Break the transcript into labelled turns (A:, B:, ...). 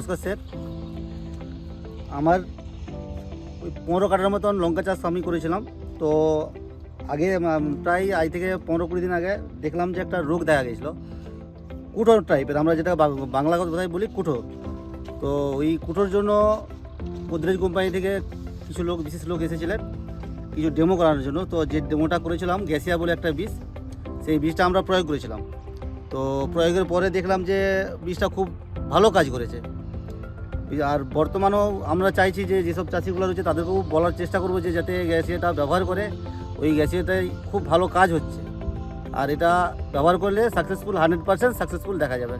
A: নমস্কার, স্যার। আমার ওই পনেরো কাটার মতন লঙ্কা চাষ আমি করেছিলাম। তো আগে প্রায় আজ থেকে পনেরো কুড়ি দিন আগে দেখলাম যে একটা রোগ দেখা গেছিল। কুঠোর টাইপের আমরা যেটা বাংলা কথায় বলি কুঠো তো ওই কুঠোর জন্য গোদরেজ কোম্পানি থেকে কিছু লোক, বিশেষ লোক এসেছিলেন কিছু ডেমো করানোর জন্য। তো যে ডেমোটা করেছিলাম, গ্যাসিয়া বলে একটা বীজ, সেই বীজটা আমরা প্রয়োগ করেছিলাম। তো প্রয়োগের পরে দেখলাম যে বীজটা খুব ভালো কাজ করেছে। আর বর্তমানেও আমরা চাইছি যে যেসব চাষিগুলো রয়েছে তাদেরকেও বলার চেষ্টা করব যে যাতে গ্যাসিয়াটা ব্যবহার করে ওই গ্যাসিয়াটাই খুব ভালো কাজ হচ্ছে। আর এটা ব্যবহার করলে সাকসেসফুল হান্ড্রেড পার্সেন্ট সাকসেসফুল দেখা যাবে।